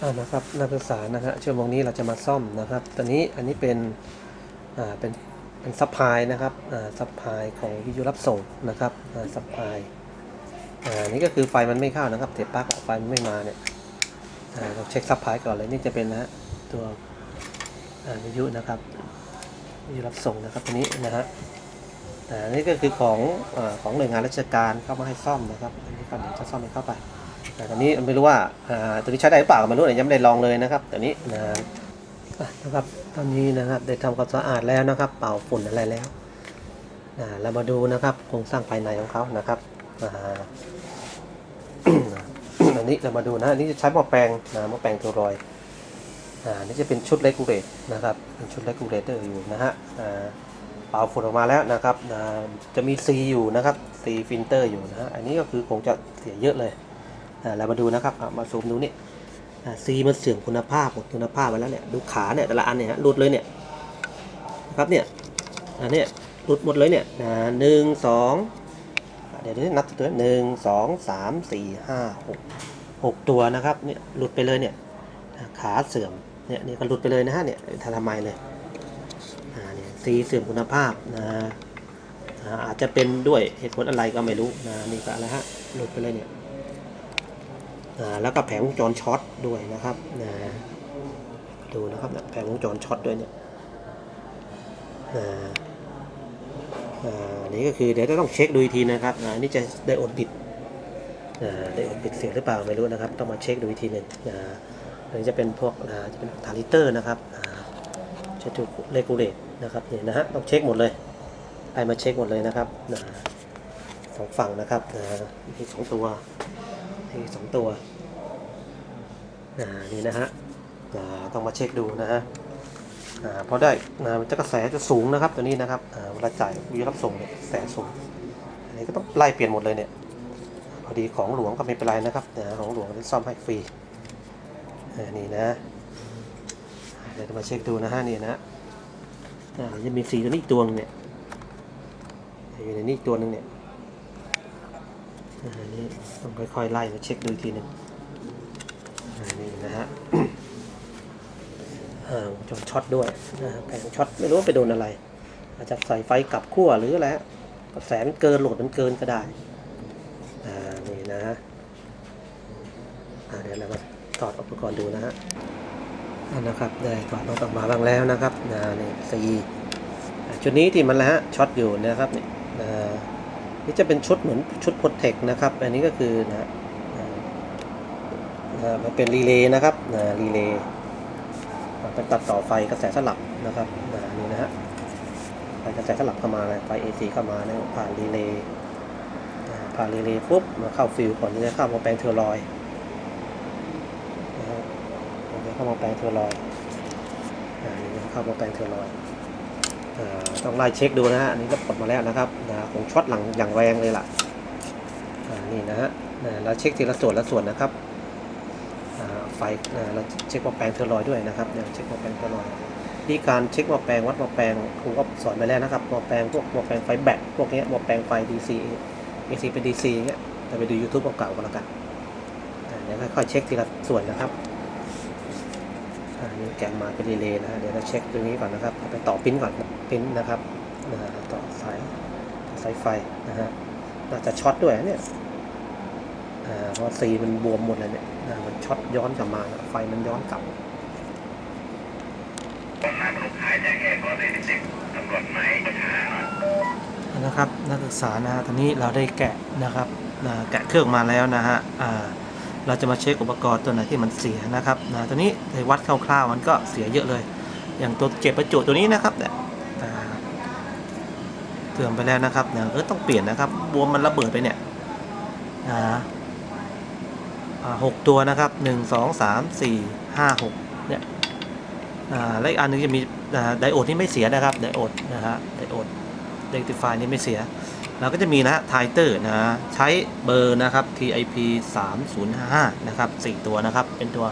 อ่านะครับนักศึกษานะฮะชั่วโมงนี้เราจะมาซ่อมนะครับ ตอนนี้อันนี้เป็นอ่าเป็นเป็นซัพพลายนะครับอ่าซัพพลายของวิทยุรับส่งนะครับอ่าซัพพลายอ่านี่ก็คือไฟมันไม่เข้านะครับเทปปลั๊กอะไฟมันไม่มาเนี่ยอ่าเราเช็คซัพพลายก่อนเลยนี่จะเป็นนะฮะตัวอ่าวิทยุนะครับวิทยุรับส่งนะครับตัวนี้นะฮะอ่านี่ก็คือของอาของหน่วยงานราชการเข้ามาให้ซ่อมนะครับอันนี้ก็เดี๋ยวจะซ่อมให้เข้าไป แต่ตอนนี้ไม่รู้ว่าตัวนี้ใช้ได้หรือเปล่าก็ไม่รู้เนี่ยยังไม่ได้ลองเลยนะครับตัวนี้นะอะนะครับตอนนี้นะครับได้ทำความสะอาดแล้วนะครับ เป่าฝุ่นอะไรแล้วนะเรามาดูนะครับโครงสร้างภายในของเขานะครับอันนี้เรามาดูนะอันนี้จะใช้หม้อแปลงนะหม้อแปลงตัวรอยอ่านี่จะเป็นชุดเลกูเลตนะครับเป็นชุดเลกูเลเตอร์อยู่นะฮะอ่าเป่าฝุ่นออกมาแล้วนะครับอ่าจะมีซีอยู่นะครับซีฟิลเตอร์อยู่นะฮะอันนี้ก็คือคงจะเสียเยอะเลย เรามาดูนะครับมาซูมดูนี่ยซีมันเสื่อมคุณภาพหมดคุณภาพไปแล้วเนี่ยดูขาเนี่ยแต่ละอันเนี่ยหลุดเลยเนี่ยครับเนี่ยอันเนี้ยหลุดหมดเลยเนี่ยหนึ่งสองเดี๋ยวนี้นับตัวหนึ่งสองสามสี่ห้าหกหกตัวนะครับเนี่ยหลุดไปเลยเนี่ยขาเสื่อมเนี่ยนี่ก็หลุดไปเลยนะฮะเนี่ยทำไมเลยอ่าเนี่ยซีเสื่อมคุณภาพนะอาอาจจะเป็นด้วยเหตุผลอะไรก็ไม่รู้นะนี่ก็แล้วฮะหลุดไปเลยเนี่ย แล้วก็แผงวงจรช็อตด้วยนะครับนะดูนะครับแผงวงจรช็อตด้วยเนี่ยอ่าอ่านี่ก็คือเดี๋ยวจะต้องเช็คดูอีกทีนะครับอ่านี่จะได้อดบิดได้อดบิดเสียหรือเปล่าไม่รู้นะครับ ต้องมาเช็คดูอีกทีหนึ่งอันนี้จะเป็นพวกจะเป็นทาริเตอร์นะครับจะถูกเลกูเลตนะครับเนี่ยนะฮะต้องเช็คหมดเลยไปมาเช็คหมดเลยนะครับสองฝั่งนะครับอ่ามีสองตัว ที่สองตัวอ่านี่นะฮะอ่าต้องมาเช็คดูนะฮะอ่าพอได้นะมันจะกระแสจะสูงนะครับตัวนี้นะครับอ่าเวลาจ่ายวิรับส่งเนี่ยกระแสสูงอันนี้ก็ต้องไล่เปลี่ยนหมดเลยเนี่ยพอดีของหลวงก็ไม่เป็นไรนะครับของหลวงจะซ่อมให้ฟรีอ่านี่นะเดี๋ยวจะมาเช็คดูนะฮะนี่นะอ่าจะมีสีตัวนี้ตัวนึงเนี่ยอยู่ในนี้ตัวนึงเนี่ย อันนี้ต้องค่อยๆไล่มาเช็คดูอีกทีหนึ่งอันนี้นะฮะจนช็อตด้วยนะแผงช็อตไม่รู้ว่าไปโดนอะไร อาจจะใส่ไฟกลับขั้วหรืออะไรกระแสมันเกินโหลดมันเกินก็ได้อ่านี่นะฮะเดี๋ยวเรามาถอดอุปกรณ์ดูนะฮะอ่นะครับได้ถอดน็อตออกมาบ้างแล้วนะครับนี่สี่ชุดนี้ที่มันแล้วฮะช็อตอยู่นะครับนี่ นี่จะเป็นชุดเหมือนชุดโปรเทคนะครับ อันนี้ก็คือนะอ่าอ่ามันเป็นรีเลย์นะครับนะรีเลย์อ่าเป็นตัดต่อไฟกระแสสลับนะครับนะนี่นะฮะไฟกระแสสลับเข้ามาเลยไฟ AC เข้ามาเนี่ยผ่านรีเลย์ผ่านรีเลย์ปุ๊บมาเข้าฟิลก่อนที่จะเข้ามาแปลงเทอร์ลอยนะฮะเข้ามาแปลงเทอร์ลอยอ่านี่นะเข้ามาแปลงเทอร์ลอย ต้องไล่เช็คดูนะฮะอันนี้ก็ปลดมาแล้วนะครับนะคงช็อตหลังอย่างแรงเลยล่ะอ่านี่นะฮะแล้วเช็คทีละส่วนละส่วนนะครับอ่าไฟเราเช็คหม้อแปลงเทอร์ลอยด์ด้วยนะครับเนี่ยเช็คหม้อแปลงเทอร์ลอยด์นี่การเช็คหม้อแปลงวัดหม้อแปลงครูก็สอนไปแล้วนะครับหม้อแปลงพวกหม้อแปลงไฟแบตพวกเนี้ยหม้อแปลงไฟ DC AC เป็น DC เงี้ยแต่ไปดู YouTube เก่าๆก็แล้วกันอ่าเดี๋ยวค่อยๆเช็คทีละส่วนนะครับ อันนี้แกะมาเป็นรีเลย์นะฮะเดี๋ยวเราเช็คตรงนี้ก่อนนะครับไปต่อปิ้นก่อนปิ้นนะครับนะฮะต่อสายสายไฟนะฮะน่าจะช็อตด้วยเนี่ยอ่าเพราะซีมันบวมหมดเลยเนี่ยนะมันช็อตย้อนกลับมาไฟมันย้อนกลับนะครับนักศึกษานะฮะตอนนี้เราได้แกะนะครับแกะเครื่องมาแล้วนะฮะอ่า เราจะมาเช็คอุปกรณ์ตัวไหนที่มันเสียนะครับนะตัวนี้ในวัดคร่าวๆมันก็เสียเยอะเลย อย่างตัวเก็บประจุตัวนี้นะครับเนี่ยเสื่อมไปแล้วนะครับเนี่ยเออต้องเปลี่ยนนะครับบวมมันระเบิดไปเนี่ยอ่าหกตัวนะครับหนึ่งสองสามสี่ห้าหกเนี่ยอ่าและอีกอันหนึงจะมีอ่าไดโอดที่ไม่เสียนะครับไดโอดนะฮะไดโอดเรกติฟายนี่ไม่เสีย เราก็จะมีนะไทเตอร์นะใช้เบอร์นะครับ TIP 3055นะครับ4ตัวนะครับ เป็นตัว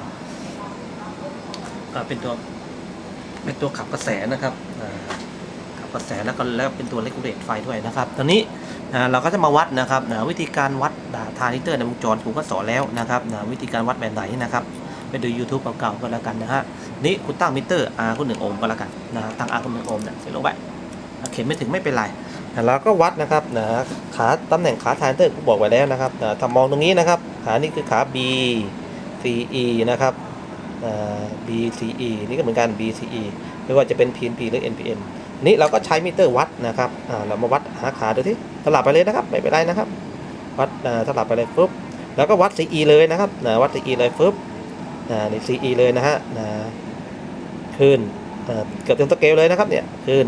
เอ่อเป็นตัว เป็นตัวขับกระแสนะครับขับกระแสแล้วก็แล้วเป็นตัวเลกูเลตไฟด้วยนะครับ ตอนนี้เราก็จะมาวัดนะครับนะวิธีการวัดทานิเตอร์ในวงจรผมก็สอนแล้วนะครับนะวิธีการวัดแบบไหนนะครับไปดู YouTube เก่าๆก็แล้วกันนะฮะนี่คุณตั้งมิเตอร์ R คุณหนึ่งโอห์มก็แล้วกันนะตั้ง R คุณหนึ่งโอห์มเนี่ยเสร็จลงไปเข็มไม่ถึงไม่เป็นไร นะแล้วก็วัดนะครับนะขาตำแหน่งขาทานเตอร์กูบอกไว้แล้วนะครับนะถ้ามองตรงนี้นะครับ ขานี่คือขา B C E นะครับ B C E นี่ก็เหมือนกัน B C E ไม่ว่าจะเป็น PNP หรือ NPN นี่เราก็ใช้มิเตอร์วัดนะครับเรามาวัดหาขาดูที่สลับไปเลยนะครับไม่เป็นไรนะครับ วัดสลับไปเลยปุ๊บแล้วก็วัด CE เลยนะครับนะวัด CE เลยปุ๊บอ่านี่ CE เลยนะฮะนะขึ้นเกือบเต็มสเกลเลยนะครับเนี่ยขึ้น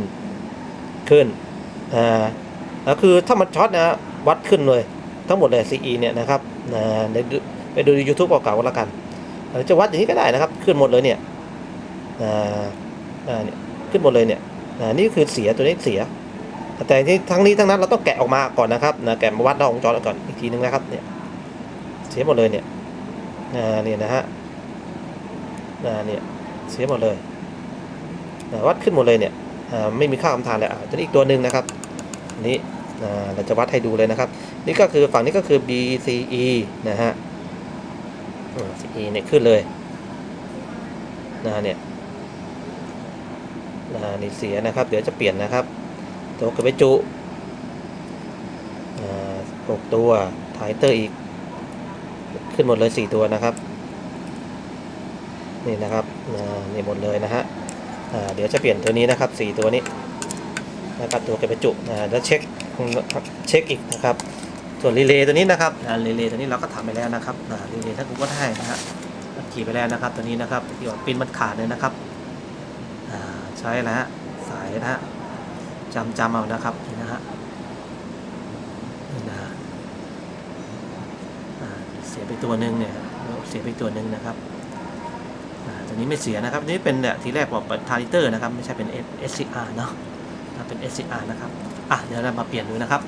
ขึ้น อ่าแล้วคือถ้ามันช็อตนะวัดขึ้นเลย ทั้งหมดเลย CE เนี่ยนะครับนะในดูไปดู YouTube เก่าๆก็แล้วกันหรือจะวัดอย่างนี้ก็ได้นะครับ ขึ้นหมดเลยเนี่ยอ่าอ่าเนี่ยขึ้นหมดเลยเนี่ยอ่านี่คือเสียตัวนี้เสีย แต่ที่ทั้งนี้ทั้งนั้นเราต้องแกะออกมาก่อนนะครับนะแกะมาวัดดอกวงจรก่อนอีกทีนึงนะครับเนี่ยเสียหมดเลยเนี่ยอ่าเนี่ยนะฮะอ่าเนี่ยเสียหมดเลยวัดขึ้นหมดเลยเนี่ยไม่มีค่าคำทานเลยอ่าตัวนี้อีกตัวหนึ่งนะครับ นี่เราจะวัดให้ดูเลยนะครับ นี่ก็คือฝั่งนี้ก็คือ BCE นะฮะ CE เนี่ยขึ้นเลยนะเนี่ยนะนี่เสียนะครับ เดี๋ยวจะเปลี่ยนนะครับ ตัวกระเบจุอ่าหกตัวถ่ายเตอร์อีก ขึ้นหมดเลยสี่ตัวนะครับ นี่นะครับอ่านี่หมดเลยนะฮะอ่าเดี๋ยวจะเปลี่ยนตัวนี้นะครับสี่ตัวนี้ นะครับตัวกระจุแล้วเช็คเช็คอีกนะครับส่วนรีเลย์ตัวนี้นะครับรีเลย์ตัวนี้เราก็ทำไปแล้วนะครับรีเลย์ถ้ากูก็ได้นะฮะขี่ไปแล้วนะครับ ตัวนี้นะครับที่ว่าปิ้นมันขาดเลยนะครับใช้แล้วฮะสายนะฮะจำจำเอานะครับนี่นะฮะนี่นะเสียไปตัวหนึ่งเนี่ยเสียไปตัวหนึ่งนะครับตัวนี้ไม่เสียนะครับนี่เป็นเนี่ยทีแรกบอกเป็นทาริเตอร์นะครับไม่ใช่เป็น SCR เนาะ ถ้าเป็น SCR นะครับ อะเดี๋ยวเรามาเปลี่ยนดูนะครับ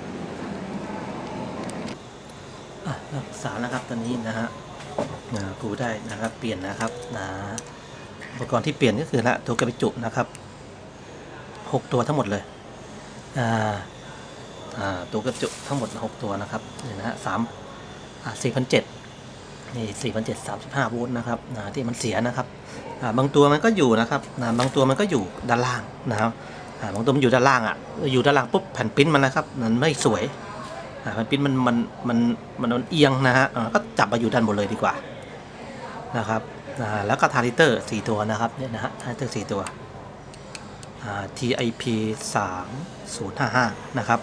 อะรักษานะครับตัวนี้นะฮะอ่ากูได้นะครับ เปลี่ยนนะครับนะอุปกรณ์ที่เปลี่ยนก็คือละตัวกระปิจุนะครับหกตัวทั้งหมดเลย อ่า อ่า ตัวกระจุทั้งหมดหกตัวนะครับนี่นะฮะสามอ่าสี่พันเจ็ดนี่สี่พันเจ็ดสามสิบห้าโวลต์นะครับนะที่มันเสียนะครับ อ่า บางตัวมันก็อยู่นะครับนะบางตัวมันก็อยู่ด้านล่างนะครับ บางตัวมันอยู่ด้านล่างอะ อยู่ด้านล่างปุ๊บแผ่นปริ้นมันนะครับมันไม่สวยแผ่นปริ้นมันมันมันมันเอียงนะฮะก็จับมาอยู่ด้านบนเลยดีกว่านะครับแล้วก็ทาริเตอร์สี่ตัวนะครับเนี่ยนะฮะทาริเตอร์สี่ตัวอ่า TIP 3055นะครับ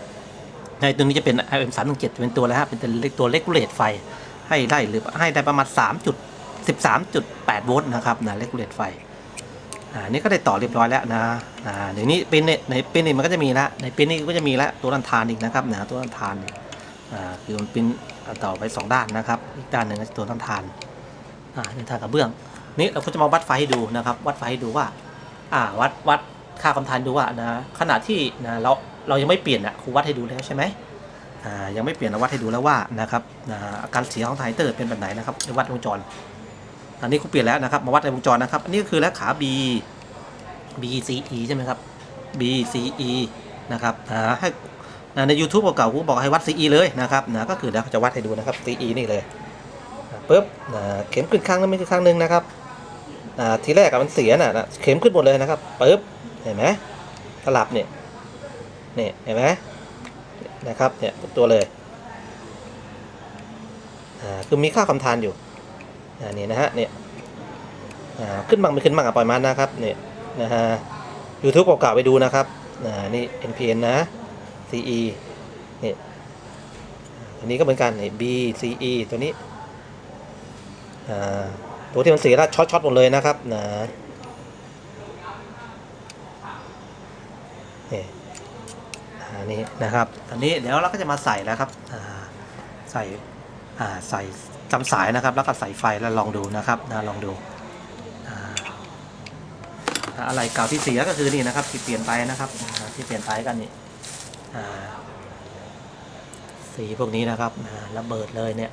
ในตัวนี้จะเป็น IM 317เป็นตัวแล้วฮะเป็นตัวเล็กตัวเลกเลตไฟให้ได้หรือให้ได้ประมาณ3จุด13.8 โวลต์นะครับนะเลกเลตไฟ อ่านี่ก็ได้ต่อเรียบร้อยแล้วนะอ่าเดี๋ยวนี้เป็นเนในเป็นนี่มันก็จะมีละในเป็นนี่ก็จะมีละตัวรันทานอีกนะครับนะตัวรันทานอ่าคือมันเป็นต่อไปสองด้านนะครับ อีกด้านหนึ่งก็จะตัวรันทานอ่านี่ทางกระเบื้องนี่เราก็จะมาวัดไฟให้ดูนะครับ วัดไฟให้ดูว่าอ่าวัดวัดค่าความทานดูว่านะขณะที่นะเราเรายังไม่เปลี่ยนอะครูวัดให้ดูแล้วใช่ไหมอ่ายังไม่เปลี่ยนเราวัดให้ดูแล้วว่านะครับนะอาการเสียของไทเตอร์เป็นแบบไหนนะครับวัดวงจร อันนี้ครูเปลี่ยนแล้วนะครับ มาวัดในวงจรนะครับ อันนี้ก็คือแล้วขา B B C E ใช่ไหมครับ B C E นะครับอ่าให้ใน YouTube เก่าๆครูบอกให้วัด C E เลยนะครับนะก็คือเดี๋ยวจะวัดให้ดูนะครับ C E นี่เลยปุ๊บเข็มขึ้นข้างนึงไม่ขึ้นข้างนึงนะครับทีแรกอะมันเสียน่ะนะเข็มขึ้นหมดเลยนะครับปุ๊บเห็นไหมสลับเนี่ยเนี่ยเห็นไหมนะครับเนี่ยทุกตัวเลยคือมีค่าคำทานอยู่ อ่านี่นะฮะเนี่ยอ่าขึ้นบ้างไม่ขึ้นบ้างอะปล่อยมันนะครับเนี่ยนะฮะ YouTube เก่าๆไปดูนะครับอ่านี่ NPN นะ CE นี่อันนี้ก็เหมือนกันนี่ BCE ตัวนี้อ่าตัวที่มันเสียล้วช็อตๆหมดเลยนะครับนะนี่อันนี้นะครับ ตอนนี้เดี๋ยวเราก็จะมาใส่แล้วครับอ่าใส่ อ่าใส่จำสายนะครับ แล้วก็ใส่ไฟแล้วลองดูนะครับนะลองดูอะไรเก่าที่เสียก็คือนี่นะครับที่เปลี่ยนไปนะครับที่เปลี่ยนไปกันนี่สีพวกนี้นะครับระเบิดเลยเนี่ย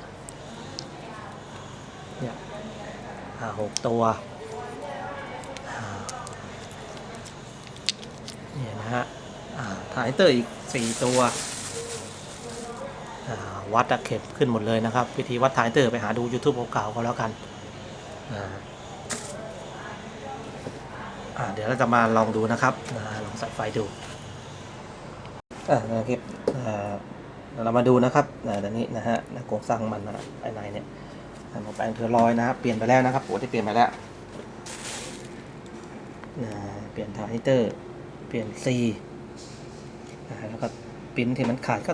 เนี่ยหกตัวเนี่ยนะฮะถ่ายเตอร์อีก4ตัว วัดตะเข็บขึ้นหมดเลยนะครับ วิธีวัดถ่ายเตอร์ไปหาดู YouTube เก่าๆก็แล้วกันเดี๋ยวเราจะมาลองดูนะครับอลองใส่ไฟดูนะครับเรามาดูนะครับอ่าตอนนี้นะฮะโครงสร้างมันนะภายในเนี่ยอ่าหมอแปลงเทอร์ลอยนะครับเปลี่ยนไปแล้วนะครับปกติเปลี่ยนไปแล้วเปลี่ยนทาร์เตอร์ เปลี่ยนซีแล้วก็ปิ้นที่มันขาดก็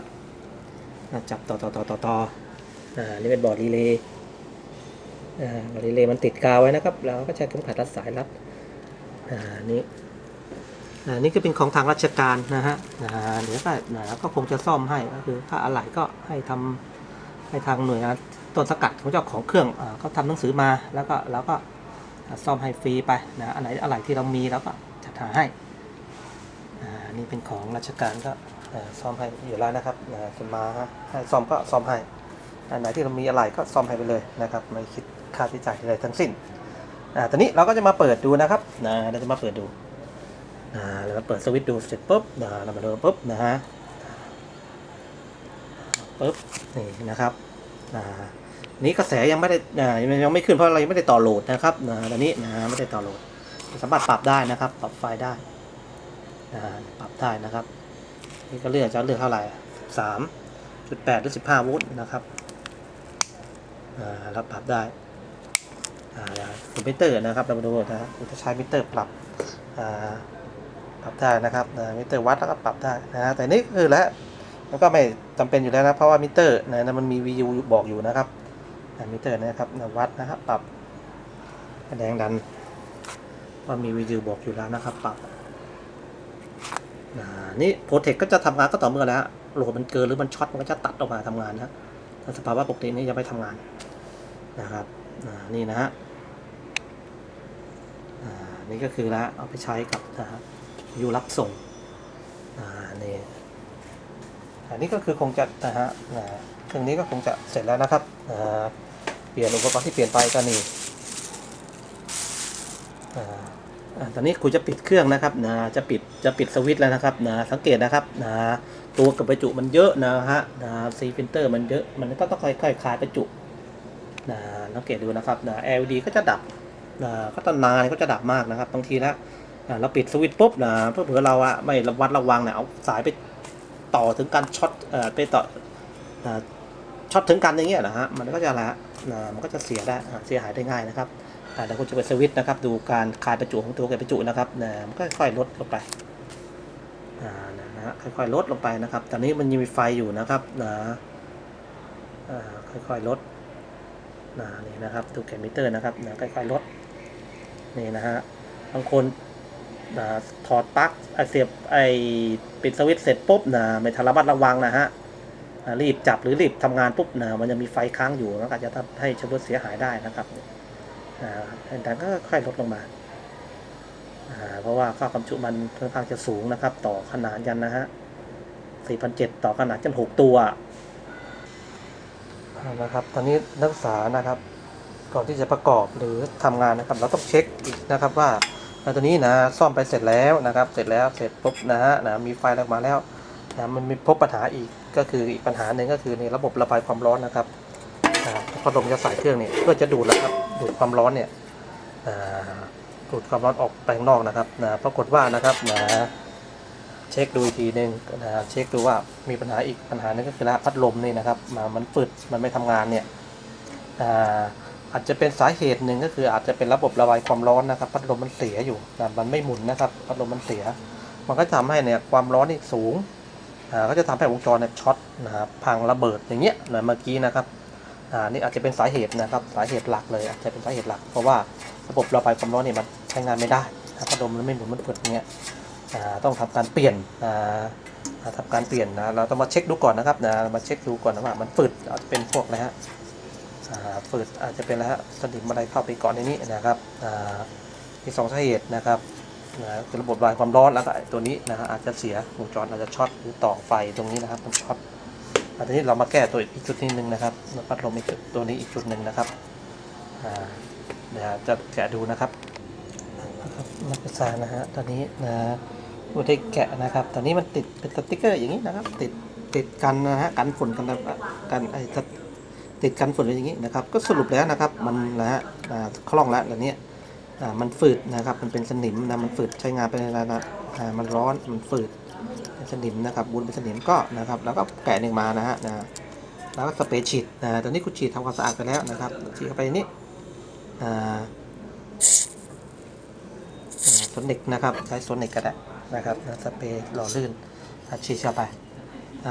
จับต่อต่อต่อต่อต่ออ่านี่เป็นบอร์ดรีเลย์อ่าบอร์ดรีเลย์มันติดกาวไว้นะครับเราก็ใช้เข็มขัดรัดสายรัดอ่านี่อ่านี่ก็เป็นของทางราชการนะฮะอ่าเดี๋ยวก็นะก็คงจะซ่อมให้ก็คือถ้าอะไรก็ให้ทำให้ทางหน่วยงานต้นสกัดของเจ้าของเครื่องอ่าเขาทำหนังสือมาแล้วก็เราก็ซ่อมให้ฟรีไปนะอันไหนอะไรที่เรามีเราก็จัดหาให้อ่านี่เป็นของราชการก็ ซ่อมให้อยู่แล้วนะครับนะจะมาให้ซ่อมก็ซ่อมให้อันไหนที่เรามีอะไรก็ซ่อมให้ไปเลยนะครับ ไม่คิดค่าใช้จ่ายอะไรทั้งสิ้นอ่าตอนนี้เราก็จะมาเปิดดูนะครับนะเราจะมาเปิดดูอ่าเราเปิดสวิตช์ดูเสร็จปุ๊บนะเรามาดูปุ๊บนะฮะปุ๊บนี่นะครับอ่านี้กระแสยังไม่ได้อ่ายังไม่ขึ้นเพราะเรายังไม่ได้ต่อโหลดนะครับตอนนี้นะไม่ได้ต่อโหลดสามารถปรับได้นะครับ ปรับไฟล์ได้อ่าปรับได้นะครับ นี่ก็เลือกจะเลือกเท่าไหร่สามจุดแปดหรือสิบห้าโวลต์นะครับอ่าเราปรับได้อ่ามิเตอร์นะครับเรามาดูนะครับเราจะใช้มิเตอร์ปรับอ่าปรับได้นะครับมิเตอร์วัดแล้วก็ปรับได้นะฮะแต่นี่คือแล้วมันก็ไม่จำเป็นอยู่แล้วนะเพราะว่ามิเตอร์นะมันมี VU บอกอยู่นะครับมิเตอร์นะครับวัดนะครับปรับแรงดันว่ามี VU บอกอยู่แล้วนะครับปรับ นี่โปรเทคก็จะทำงานก็ต่อเมื่อแล้วโหลดมันเกินหรือมันช็อตมันก็จะตัดออกมาทำงานนะถ้าสภาวะปกตินี่ยังไม่ทำงานนะครับนี่นะฮะนี่ก็คือแล้วเอาไปใช้กับนะฮะยูรับส่งนี่อันนี้ก็คือคงจะนะฮะเครื่องนี้ก็คงจะเสร็จแล้วนะครับเปลี่ยนอุปกรณ์ที่เปลี่ยนไปก็นี่ ตอนนี้กูจะปิดเครื่องนะครับนะจะปิดจะปิดสวิตช์แล้วนะครับนะสังเกตนะครับนะตัวกับประจุมันเยอะนะฮะนะซีฟิลเตอร์มันเยอะมันก็ต้องค่อยๆคลายประจุนะสังเกตดูนะครับนะ LED ก็จะดับนะก็จะนานก็จะดับมากนะครับบางทีแล้วนะเราปิดสวิตช์ปุ๊บนะเพื่อเผื่อเราอะไม่ระวัดระวังเนี่ยเอาสายไปต่อถึงการช็อตเอ่อไปต่อนะช็อตถึงกันอย่างเงี้ยนะฮะมันก็จะละนะมันก็จะเสียได้เสียหายได้ง่ายนะครับ เดี๋ยวคุณจะไปสวิตช์นะครับ ดูการคลายประจุของตัวกับประจุนะครับนะมันค่อยๆลดลงไปอ่านะฮะค่อยๆลดลงไปนะครับ ตอนนี้มันยังมีไฟอยู่นะครับนะอ่าค่อยๆลดนะนี่นะครับดูแกมิเตอร์นะครับนะค่อยๆลดนี่นะฮะบางคนนะถอดปลั๊กอะเสียบไอปิดสวิตช์เสร็จปุ๊บนะไม่ทันระมัดระวังนะฮะรีบจับหรือรีบทำงานปุ๊บนะมันจะมีไฟค้างอยู่แล้วอาจจะทำให้ชำรุดเสียหายได้นะครับ ดันก็ค่อยลดลงมา เพราะว่าค่าความจุมันค่อนข้างจะสูงนะครับ ต่อขนาดยันนะฮะ4,700ต่อขนาดจัน 6 ตัวนะครับ ตอนนี้นักศึกษานะครับ ก่อนที่จะประกอบหรือทำงานนะครับ เราต้องเช็คอีกนะครับว่าตัวนี้นะซ่อมไปเสร็จแล้วนะครับ เสร็จแล้วเสร็จปุ๊บนะฮะนะมีไฟออกมาแล้วนะมันมีพบปัญหาอีกก็คืออีกปัญหาหนึ่งก็คือในระบบระบายความร้อนนะครับ นะครับพัดลมจะใส่เครื่องเนี่ยเพื่อจะดูดแล้วครับดูดความร้อนเนี่ยดูดความร้อนออกไปข้างนอกนะครับนะปรากฏว่านะครับนะเช็คดูอีกทีหนึ่งนะเช็คดูว่ามีปัญหาอีกปัญหาหนึงก็คือพัดลมนี่นะครับมันฝืดมันไม่ทำงานเนี่ยอ่าอาจจะเป็นสาเหตุหนึ่งก็คืออาจจะเป็นระบบระบายความร้อนนะครับ พัดลมมันเสียอยู่นะมันไม่หมุนนะครับ พัดลมมันเสีย มันก็ทำให้เนี่ยความร้อนนี่สูงอ่าก็จะทำให้วงจรเนี่ยช็อตนะครับพังระเบิดอย่างเงี้ยนะเมื่อกี้นะครับ อ่านี่อาจจะเป็นสาเหตุนะครับสาเหตุหลักเลยอาจจะเป็นสาเหตุหลัก เพราะว่าระบบระบายความร้อนเนี่ยมันใช้งานไม่ได้นะพัดลมมันไม่หมุนมันเปิดอย่างเงี้ยอ่าต้องทำการเปลี่ยนอ่าทำการเปลี่ยนนะเราต้องมาเช็คดูก่อนนะครับนะมาเช็คดูก่อนนะว่ามันฝืดอาจจะเป็นพวกอะไรฮะอ่าฝืดอาจจะเป็นอะไรฮะสนิมอะไรเข้าไปก่อนในนี้นะครับอ่ามีสองสาเหตุนะครับนะคือระบบระบายความร้อนแล้วก็ตัวนี้นะฮะอาจจะเสียวงจรอาจจะช็อตหรือต่อไฟตรงนี้นะครับมันช็อต อันนี้เรามาแก้ตัวอีกจุดนิดนึงนะครับพัดลมอีกจุดตัวนี้อีกจุดหนึ่งนะครับเดี๋ยวจะแกะดูนะครับนะครับนักศึกษานะฮะตอนนี้นะดูได้แกะนะครับ ตอนนี้มันติดเป็นสติ๊กเกอร์อย่างนี้นะครับ ติดติดกันนะฮะกันฝุ่นกันกันไอ้ติดกันฝุ่นอย่างนี้นะครับ ก็สรุปแล้วนะครับ มันนะฮะคล่องแล้วแล้วเนี้ยมันฝืดนะครับ มันเป็นสนิมนะมันฝืดใช้งานไปนานๆอ่ามันร้อนมันฝืด เป็นสนิมนะครับบุญเป็นสนิมก็นะครับแล้วก็แกะหนึ่งมานะฮะนะแล้วก็สเปรย์ฉีดนะตอนนี้คุณฉีดทำความสะอาดไปแล้วนะครับฉีดเข้าไปในนี้อ่าโซนิกนะครับใช้โซนิกก็ได้นะครับสเปรย์หล่อลื่นฉีดเข้าไป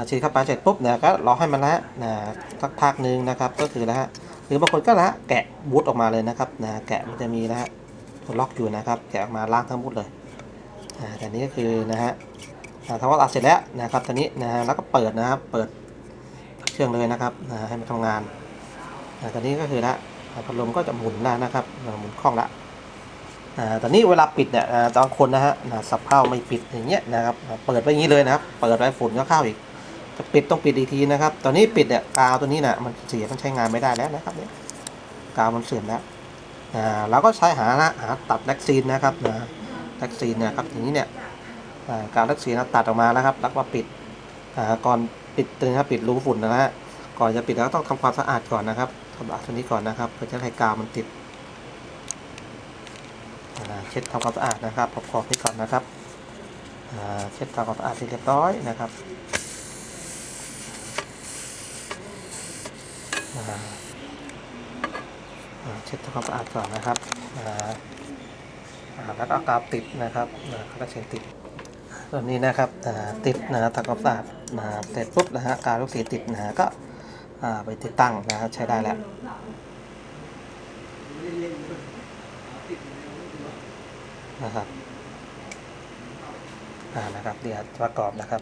ฉีดเข้าไปเสร็จปุ๊บเนี่ยก็รอให้มันละนะสักพักหนึ่งนะครับ ก็คือละหรือบางคนก็ละแกะบูทออกมาเลยนะครับนะแกะมันจะมีนะฮะล็อกอยู่นะครับ แกะออกมาล้างทั้งบูทเลยแต่นี้ก็คือนะฮะ ทำความสะอาดเสร็จแล้วนะครับตอนนี้นะฮะแล้วก็เปิดนะครับเปิดเครื่องเลยนะครับนะให้มันทำงานอ่าตอนนี้ก็คือละพัดลมก็จะหมุนแล้วนะครับหมุนคล่องละอ่าตอนนี้เวลาปิดเนี่ยอ่าบางคนนะฮะสับเข้าไม่ปิดอย่างเงี้ยนะครับเปิดไว้อย่างนี้เลยนะครับ เปิดไว้ฝุ่นก็เข้าอีกจะปิดต้องปิดอีกทีนะครับ ตอนนี้ปิดเนี่ยกาวตัวนี้นะมันเสียมันใช้งานไม่ได้แล้วนะครับเนี่ยกาวมันเสื่อมแล้วอ่าเราก็ใช้หานะหาตัดแล็กซีนนะครับนะแล็กซีนนะครับอย่างนี้เนี่ย กาวแล็กซีนเราตัดออกมาแล้วครับแล้วก็ปิดก่อนปิดนะครับปิดรูฝุ่นนะฮะก่อนจะปิดเราก็ต้องทำความสะอาดก่อนนะครับทำความสะอาดตัวนี้ก่อนนะครับเพื่อจะให้กาวมันติดเช็ดทำความสะอาดนะครับขอบๆนี้ก่อนนะครับเช็ดทำความสะอาดเสร็จเรียบร้อยนะครับเช็ดทำความสะอาดก่อนนะครับแล้วก็กาวติดนะครับอ่าแล้วก็เช็ดติด ตัวนี้นะครับติดนะทำความสะอาดนะเสร็จปุ๊บนะฮะกาวลูกสีติดนะฮะก็ไปติดตั้งนะฮะใช้ได้แล้วนะครับอ่านะครับเดี๋ยวประกอบนะครับ